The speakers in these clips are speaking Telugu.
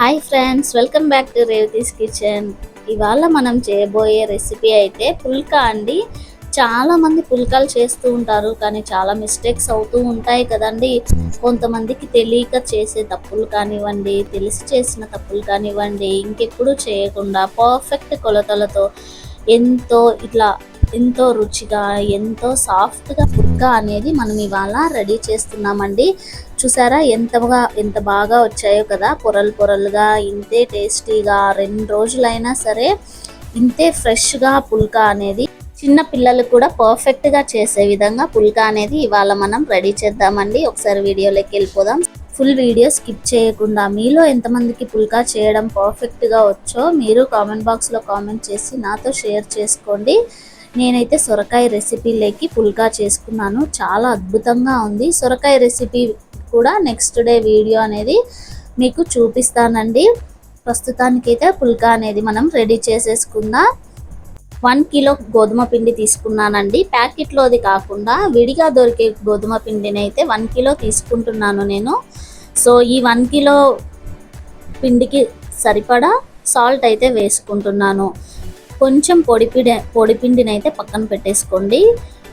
Hi friends welcome back to Revathi's kitchen. ఇవాళ మనం చేయబోయే రెసిపీ అయితే పుల్కా అండి. చాలా మంది పుల్కాలు చేస్తూ ఉంటారు కానీ చాలా మిస్టేక్స్ అవుతూ ఉంటాయి కదండి. కొంతమందికి తెలియక చేసే తప్పులు కానివ్వండి తెలిసి చేసిన తప్పులు కానివ్వండి ఇంకెప్పుడు చేయకుండా పర్ఫెక్ట్ కొలతలతో ఎంతో ఇట్లా ఎంతో రుచిగా ఎంతో సాఫ్ట్గా ఫుడ్గా అనేది మనం ఇవాళ రెడీ చేస్తున్నామండి. చూసారా ఎంతగా ఎంత బాగా వచ్చాయో కదా. పొరలు పొరలుగా ఇంతే టేస్టీగా రెండు రోజులైనా సరే ఇంతే ఫ్రెష్గా పుల్కా అనేది చిన్న పిల్లలు కూడా పర్ఫెక్ట్గా చేసే విధంగా పుల్కా అనేది ఇవాళ మనం రెడీ చేద్దామండి. ఒకసారి వీడియోలోకి వెళ్ళిపోదాం. ఫుల్ వీడియో స్కిప్ చేయకుండా మీలో ఎంతమందికి పుల్కా చేయడం పర్ఫెక్ట్గా వచ్చో మీరు కామెంట్ బాక్స్లో కామెంట్ చేసి నాతో షేర్ చేసుకోండి. నేనైతే సొరకాయ రెసిపీలోకి పుల్కా చేసుకున్నాను. చాలా అద్భుతంగా ఉంది. సొరకాయ రెసిపీ కూడా నెక్స్ట్ డే వీడియో అనేది మీకు చూపిస్తానండి. ప్రస్తుతానికైతే పుల్కా అనేది మనం రెడీ చేసేసుకుందాం. వన్ కిలో గోధుమ పిండి తీసుకున్నానండి. ప్యాకెట్లోది కాకుండా విడిగా దొరికే గోధుమ పిండిని అయితే వన్ కిలో తీసుకుంటున్నాను నేను. సో ఈ వన్ కిలో పిండికి సరిపడా సాల్ట్ అయితే వేసుకుంటున్నాను. కొంచెం పొడి పిండి పొడి అయితే పక్కన పెట్టేసుకోండి.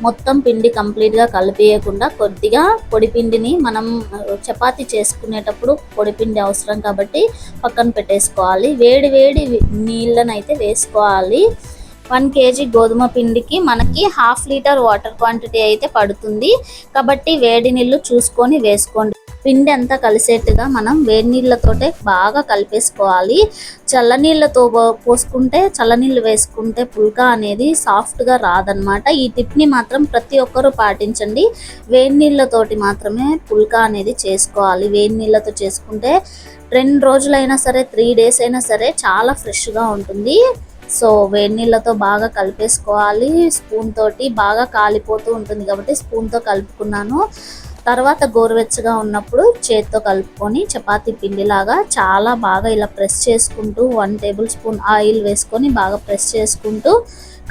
మొత్తం పిండి కంప్లీట్గా కలిపేయకుండా కొద్దిగా పొడిపిండిని మనం చపాతి చేసుకునేటప్పుడు పొడిపిండి అవసరం కాబట్టి పక్కన పెట్టేసుకోవాలి. వేడి వేడి నీళ్ళని అయితే వేసుకోవాలి. వన్ కేజీ గోధుమ పిండికి మనకి హాఫ్ లీటర్ వాటర్ క్వాంటిటీ అయితే పడుతుంది. కాబట్టి వేడి నీళ్ళు చూసుకొని వేసుకోండి. పిండి అంతా కలిసేట్టుగా మనం వేడి నీళ్ళతోటే బాగా కలిపేసుకోవాలి. చల్లనీళ్ళతో పోసుకుంటే చల్లనీళ్ళు వేసుకుంటే పుల్కా అనేది సాఫ్ట్గా రాదనమాట ఈ టిప్ని మాత్రం ప్రతి ఒక్కరూ పాటించండి. వేడి నీళ్ళతోటి మాత్రమే పుల్కా అనేది చేసుకోవాలి. వేడి నీళ్ళతో చేసుకుంటే రెండు రోజులైనా సరే త్రీ డేస్ అయినా సరే చాలా ఫ్రెష్గా ఉంటుంది. సో వేడి నీళ్ళతో బాగా కలిపేసుకోవాలి. స్పూన్ తోటి బాగా కాలిపోతూ ఉంటుంది కాబట్టి స్పూన్తో కలుపుకున్నాను. తర్వాత గోరువెచ్చగా ఉన్నప్పుడు చేత్తో కలుపుకొని చపాతి పిండిలాగా చాలా బాగా ఇలా ప్రెస్ చేసుకుంటూ వన్ టేబుల్ స్పూన్ ఆయిల్ వేసుకొని బాగా ప్రెస్ చేసుకుంటూ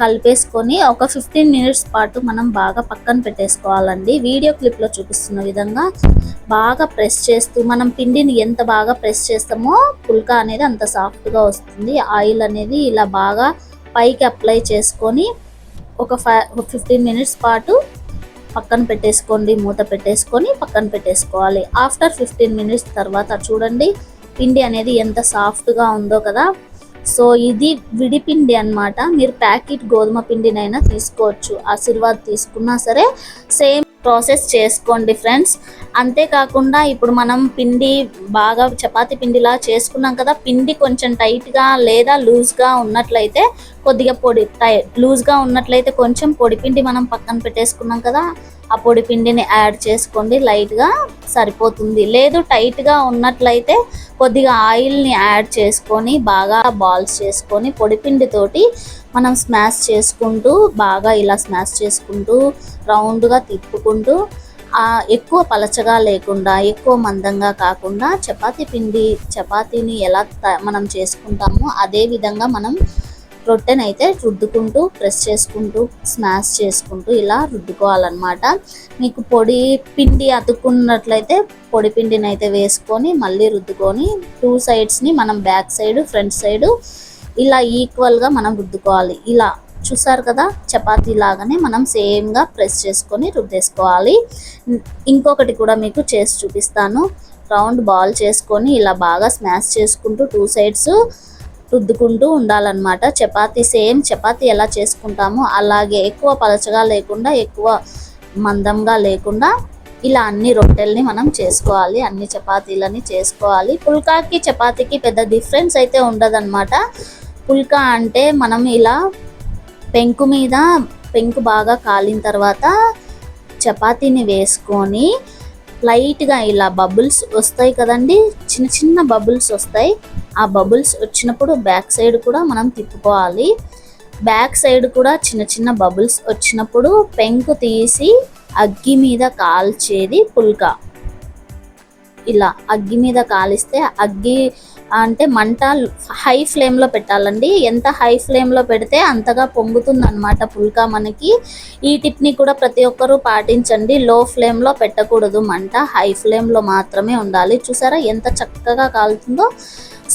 కలిపేసుకొని ఒక ఫిఫ్టీన్ మినిట్స్ పాటు మనం బాగా పక్కన పెట్టేసుకోవాలండి. వీడియో క్లిప్లో చూపిస్తున్న విధంగా బాగా ప్రెస్ చేస్తూ మనం పిండిని ఎంత బాగా ప్రెస్ చేస్తామో పుల్కా అనేది అంత సాఫ్ట్గా వస్తుంది. ఆయిల్ అనేది ఇలా బాగా పైకి అప్లై చేసుకొని ఒక ఫైవ్ ఫిఫ్టీన్ మినిట్స్ పాటు పక్కన పెట్టేసుకోండి మూత పెట్టేసుకొని పక్కన పెట్టేసుకోవాలి. ఆఫ్టర్ ఫిఫ్టీన్ మినిట్స్ తర్వాత చూడండి పిండి అనేది ఎంత సాఫ్ట్గా ఉందో కదా. సో ఇది విడిపిండి అనమాట మీరు ప్యాకెట్ గోధుమ పిండినైనా తీసుకోవచ్చు. ఆశీర్వాద్ తీసుకున్నా సరే సేమ్ ప్రాసెస్ చేసుకోండి ఫ్రెండ్స్. అంతేకాకుండా ఇప్పుడు మనం పిండి బాగా చపాతీ పిండిలా చేసుకున్నాం కదా పిండి కొంచెం టైట్గా లేదా లూజ్గా ఉన్నట్లయితే కొద్దిగా పొడి టై లూజ్గా ఉన్నట్లయితే కొంచెం పొడి పిండి మనం పక్కన పెట్టేసుకున్నాం కదా ఆ పొడి పిండిని యాడ్ చేసుకోండి లైట్గా సరిపోతుంది. లేదు టైట్గా ఉన్నట్లయితే కొద్దిగా ఆయిల్ని యాడ్ చేసుకొని బాగా బాల్స్ చేసుకొని పొడిపిండితోటి మనం స్మాష్ చేసుకుంటూ బాగా ఇలా స్మాష్ చేసుకుంటూ రౌండ్గా తిప్పుకుంటూ ఎక్కువ పలచగా లేకుండా ఎక్కువ మందంగా కాకుండా చపాతీ పిండి చపాతీని ఎలా మనం చేసుకుంటామో అదే విధంగా మనం రొట్టెనైతే రుద్దుకుంటూ ప్రెస్ చేసుకుంటూ స్మాష్ చేసుకుంటూ ఇలా రుద్దుకోవాలన్నమాట. మీకు పొడి పిండి అతుక్కున్నట్లయితే పొడి పిండిని అయితే వేసుకొని మళ్ళీ రుద్దుకొని టూ సైడ్స్ని మనం బ్యాక్ సైడ్ ఫ్రంట్ సైడ్ ఇలా ఈక్వల్గా మనం రుద్దుకోవాలి. ఇలా చూసారు కదా చపాతీ లాగానే మనం సేమ్గా ప్రెస్ చేసుకొని రుద్దేసుకోవాలి. ఇంకొకటి కూడా మీకు చేసి చూపిస్తాను. రౌండ్ బాల్ చేసుకొని ఇలా బాగా స్మాష్ చేసుకుంటూ టూ సైడ్స్ రుద్దుకుంటూ ఉండాలన్నమాట. చపాతీ సేమ్ చపాతీ ఎలా చేసుకుంటామో అలాగే ఎక్కువ పలచగా లేకుండా ఎక్కువ మందంగా లేకుండా ఇలా అన్ని రొట్టెల్ని మనం చేసుకోవాలి అన్ని చపాతీలని చేసుకోవాలి. పుల్కాకి చపాతీకి పెద్ద డిఫరెన్స్ అయితే ఉండదన్నమాట. పుల్కా అంటే మనం ఇలా పెంకు మీద పెంకు బాగా కాలిన తర్వాత చపాతీని వేసుకొని లైట్గా ఇలా బబుల్స్ వస్తాయి కదండి చిన్న చిన్న బబుల్స్ వస్తాయి. ఆ బబుల్స్ వచ్చినప్పుడు బ్యాక్ సైడ్ కూడా మనం తిప్పుకోవాలి. బ్యాక్ సైడ్ కూడా చిన్న చిన్న బబుల్స్ వచ్చినప్పుడు పెంకు తీసి అగ్గి మీద కాల్చేది పుల్కా. ఇలా అగ్గి మీద కాలిస్తే అగ్గి అంటే మంట హై ఫ్లేమ్లో పెట్టాలండి. ఎంత హై ఫ్లేమ్లో పెడితే అంతగా పొంగుతుంది అనమాట పుల్కా మనకి. ఈ టిప్ని కూడా ప్రతి ఒక్కరూ పాటించండి. లో ఫ్లేమ్లో పెట్టకూడదు మంట. హై ఫ్లేమ్లో మాత్రమే ఉండాలి. చూసారా ఎంత చక్కగా కాలుతుందో.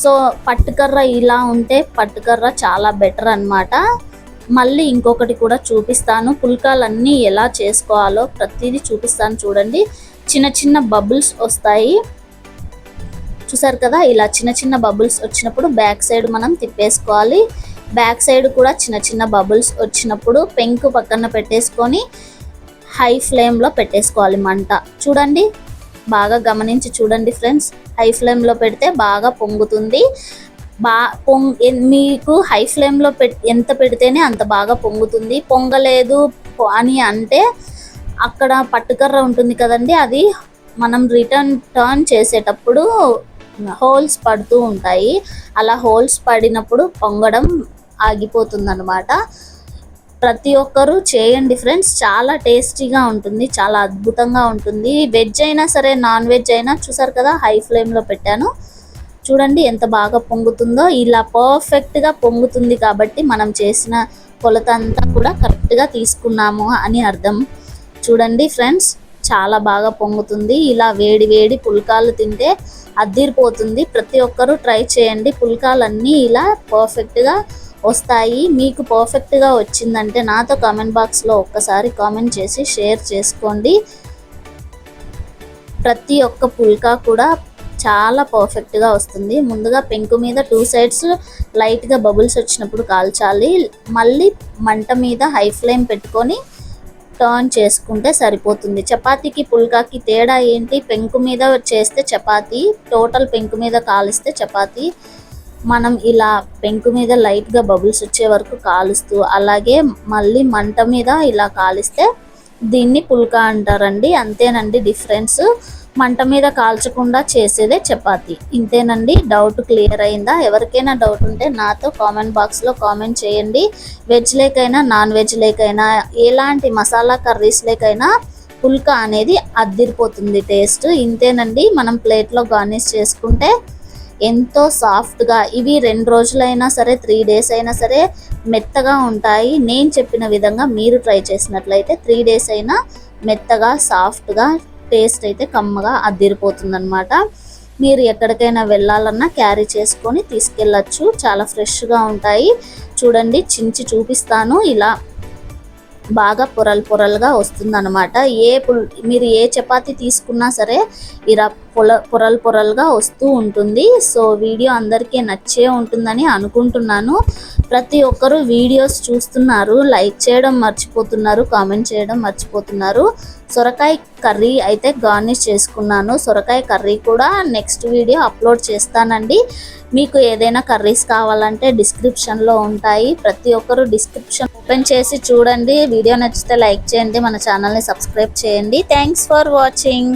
సో పట్టుకర్ర ఇలా ఉంటే పట్టుకర్ర చాలా బెటర్ అన్నమాట. మళ్ళీ ఇంకొకటి కూడా చూపిస్తాను. పుల్కాలన్నీ ఎలా చేసుకోవాలో ప్రతిదీ చూపిస్తాను చూడండి. చిన్న చిన్న బబుల్స్ వస్తాయి. చూసారు కదా ఇలా చిన్న చిన్న బబుల్స్ వచ్చినప్పుడు బ్యాక్ సైడ్ మనం తిప్పేసుకోవాలి. బ్యాక్ సైడ్ కూడా చిన్న చిన్న బబుల్స్ వచ్చినప్పుడు పెంకు పక్కన పెట్టేసుకొని హై ఫ్లేమ్లో పెట్టేసుకోవాలి మంట. చూడండి బాగా గమనించి చూడండి ఫ్రెండ్స్ హై ఫ్లేమ్లో పెడితే బాగా పొంగుతుంది. బా పొంగ్ మీకు హై ఫ్లేమ్లో పెట్ ఎంత పెడితేనే అంత బాగా పొంగుతుంది. పొంగలేదు అని అంటే అక్కడ పట్టుకర్ర ఉంటుంది కదండి అది మనం రిటర్న్ టర్న్ చేసేటప్పుడు హోల్స్ పడుతూ ఉంటాయి. అలా హోల్స్ పడినప్పుడు పొంగడం ఆగిపోతుంది అనమాట ప్రతి ఒక్కరూ చేయండి ఫ్రెండ్స్. చాలా టేస్టీగా ఉంటుంది. చాలా అద్భుతంగా ఉంటుంది. వెజ్ అయినా సరే నాన్ వెజ్ అయినా చూసారు కదా హై ఫ్లేమ్లో పెట్టాను. చూడండి ఎంత బాగా పొంగుతుందో. ఇలా పర్ఫెక్ట్గా పొంగుతుంది కాబట్టి మనం చేసిన కొలత అంతా కూడా కరెక్ట్గా తీసుకున్నాము అని అర్థం. చూడండి ఫ్రెండ్స్. చాలా బాగా పొంగుతుంది. ఇలా వేడి వేడి పుల్కాలు తింటే అద్దిరిపోతుంది ప్రతి ఒక్కరూ ట్రై చేయండి. పుల్కాలన్నీ ఇలా పర్ఫెక్ట్గా వస్తాయి. మీకు పర్ఫెక్ట్గా వచ్చిందంటే నాతో కామెంట్ బాక్స్లో ఒక్కసారి కామెంట్ చేసి షేర్ చేసుకోండి. ప్రతి ఒక్క పుల్కా కూడా చాలా పర్ఫెక్ట్గా వస్తుంది. ముందుగా పెంకు మీద టూ సైడ్స్ లైట్గా బబుల్స్ వచ్చినప్పుడు కాల్చాలి. మళ్ళీ మంట మీద హై ఫ్లేమ్ పెట్టుకొని టర్న్ చేసుకుంటే సరిపోతుంది. చపాతీకి పుల్కాకి తేడా ఏంటి? పెంకు మీద చేస్తే చపాతీ టోటల్ పెంకు మీద కాలిస్తే చపాతీ. మనం ఇలా పెంకు మీద లైట్గా బబుల్స్ వచ్చే వరకు కాలుస్తూ అలాగే మళ్ళీ మంట మీద ఇలా కాలిస్తే దీన్ని పుల్కా అంటారండి. అంతేనండి డిఫరెన్స్. మంట మీద కాల్చకుండా చేసేదే చపాతి. ఇంతేనండి? డౌట్ క్లియర్ అయిందా? ఎవరికైనా డౌట్ ఉంటే నాతో కామెంట్ బాక్స్లో కామెంట్ చేయండి. వెజ్ లేకైనా నాన్ వెజ్ లేకైనా ఎలాంటి మసాలా కర్రీస్ లేకైనా పుల్కా అనేది అద్దిరిపోతుంది టేస్ట్. ఇంతేనండి? మనం ప్లేట్లో గార్నిష్ చేసుకుంటే ఎంతో సాఫ్ట్గా ఇవి రెండు రోజులైనా సరే త్రీ డేస్ అయినా సరే మెత్తగా ఉంటాయి. నేను చెప్పిన విధంగా మీరు ట్రై చేసినట్లయితే త్రీ డేస్ అయినా మెత్తగా సాఫ్ట్గా టేస్ట్ అయితే కమ్మగా అదిరిపోతుందనమాట అనమాట మీరు ఎక్కడికైనా వెళ్ళాలన్నా క్యారీ చేసుకొని తీసుకెళ్ళచ్చు. చాలా ఫ్రెష్గా ఉంటాయి. చూడండి చించి చూపిస్తాను. ఇలా బాగా పొరలు పొరలుగా వస్తుందన్నమాట. ఏ పుల్ మీరు ఏ చపాతీ తీసుకున్నా సరే ఇలా పొల పొరల్ పొరలుగా వస్తూ ఉంటుంది. సో వీడియో అందరికీ నచ్చే ఉంటుందని అనుకుంటున్నాను. ప్రతి ఒక్కరూ వీడియోస్ చూస్తున్నారు. లైక్ చేయడం మర్చిపోతున్నారు. కామెంట్ చేయడం మర్చిపోతున్నారు. సొరకాయ కర్రీ అయితే గార్నిష్ చేసుకున్నాను. సొరకాయ కర్రీ కూడా నెక్స్ట్ వీడియో అప్లోడ్ చేస్తానండి. మీకు ఏదైనా కర్రీస్ కావాలంటే డిస్క్రిప్షన్లో ఉంటాయి. ప్రతి ఒక్కరు డిస్క్రిప్షన్ ఓపెన్ చేసి చూడండి. వీడియో నచ్చితే లైక్ చేయండి. మన ఛానల్ని సబ్స్క్రైబ్ చేయండి. Thanks for watching.